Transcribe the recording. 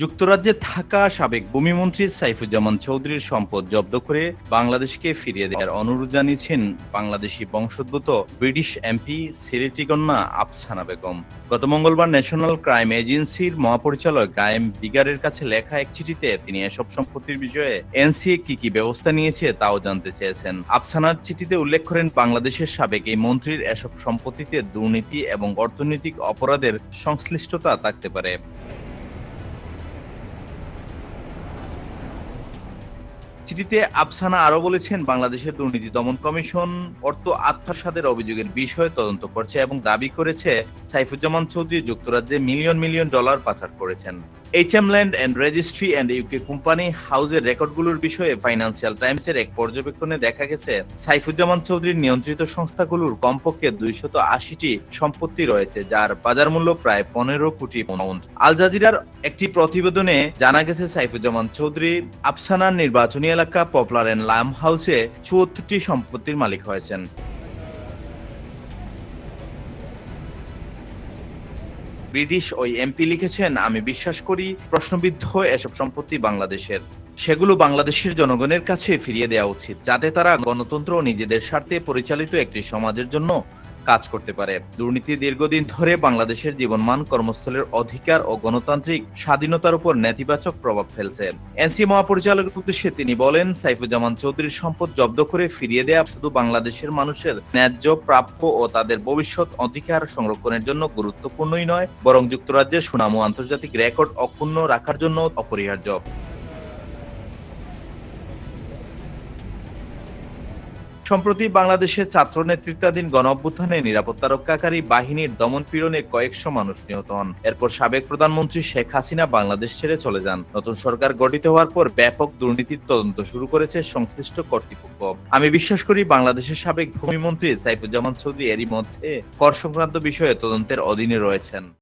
যুক্তরাজ্যে থাকা সাবেক ভূমিমন্ত্রী সাইফুজ্জামান চৌধুরীর সম্পদ জব্দ করে বাংলাদেশকে ফিরিয়ে দেওয়ার অনুরোধ জানিয়েছেন বাংলাদেশি বংশোদ্ভূত ব্রিটিশ এমপি সিলেটি কন্যা আফসানা বেগম। গত মঙ্গলবার ন্যাশনাল ক্রাইম এজেন্সির মহাপরিচালক গায়েম বিগারের কাছে লেখা এক চিঠিতে তিনি এসব সম্পত্তির বিষয়ে এনসিএ কি কি ব্যবস্থা নিয়েছে তাও জানতে চেয়েছেন। আফসানার চিঠিতে উল্লেখ করেন, বাংলাদেশের সাবেক এই মন্ত্রীর এসব সম্পত্তিতে দুর্নীতি এবং অর্থনৈতিক অপরাধের সংশ্লিষ্টতা থাকতে পারে। চিঠিতে আফসানা আরও বলেছেন, বাংলাদেশের দুর্নীতি দমন কমিশন অর্থ আত্মসাদের অভিযোগের বিষয়ে তদন্ত করছে এবং দাবি করেছে সাইফুজ্জামান চৌধুরী যুক্তরাজ্যে মিলিয়ন মিলিয়ন ডলার পাচার করেছেন। H M land and registry and UK company হাউসের রেকর্ডগুলোর বিষয়ে ফাইন্যান্সিয়াল টাইমসের এক পর্যবেক্ষণে দেখা গেছে, সাইফুজ্জামান চৌধুরীর নিয়ন্ত্রিত সংস্থাগুলোর কমপক্ষে দুইশত আশিটি সম্পত্তি রয়েছে, যার বাজার মূল্য প্রায় পনেরো কোটি পাউন্ড। আল জাজিরার একটি প্রতিবেদনে জানা গেছে, সাইফুজ্জামান চৌধুরী আফসানার নির্বাচনী এলাকা পপুলার এন্ড লাম হাউসে চুয়াত্তরটি সম্পত্তির মালিক হয়েছেন। ব্রিটিশ ওই এমপি লিখেছেন, আমি বিশ্বাস করি প্রশ্নবিদ্ধ এসব সম্পত্তি বাংলাদেশের। সেগুলো বাংলাদেশের জনগণের কাছে ফিরিয়ে দেওয়া উচিত, যাতে তারা গণতন্ত্র নিজেদের স্বার্থে পরিচালিত একটি সমাজের জন্য কাজ করতে পারে। দুর্নীতি দীর্ঘদিন ধরে বাংলাদেশের জীবনমান কর্মস্থলের অধিকার ও গণতান্ত্রিক স্বাধীনতার উপর নেতিবাচক প্রভাব ফেলছে। এনসি মহাপরিচালকের উদ্দেশ্যে তিনি বলেন, সাইফুজ্জামান চৌধুরীর সম্পদ জব্দ করে ফিরিয়ে দেয়া শুধু বাংলাদেশের মানুষের ন্যায্য, প্রাপ্য ও তাদের ভবিষ্যৎ অধিকার সংরক্ষণের জন্য গুরুত্বপূর্ণই নয়, বরং যুক্তরাজ্যের সুনাম ও আন্তর্জাতিক রেকর্ড অক্ষুণ্ণ রাখার জন্য অপরিহার্য। সম্প্রতি বাংলাদেশের ছাত্র নেতৃত্বাধীন গণ অভ্যুত্থানে নিরাপত্তা রক্ষাকারী বাহিনীর দমন পীড়নে কয়েকশো মানুষ নিহত হন। এরপর সাবেক প্রধানমন্ত্রী শেখ হাসিনা বাংলাদেশ ছেড়ে চলে যান। নতুন সরকার গঠিত হওয়ার পর ব্যাপক দুর্নীতির তদন্ত শুরু করেছে সংশ্লিষ্ট কর্তৃপক্ষ। আমি বিশ্বাস করি বাংলাদেশের সাবেক ভূমিমন্ত্রী সাইফুজ্জামান চৌধুরী এরই মধ্যে কর সংক্রান্ত বিষয়ে তদন্তের অধীনে রয়েছেন।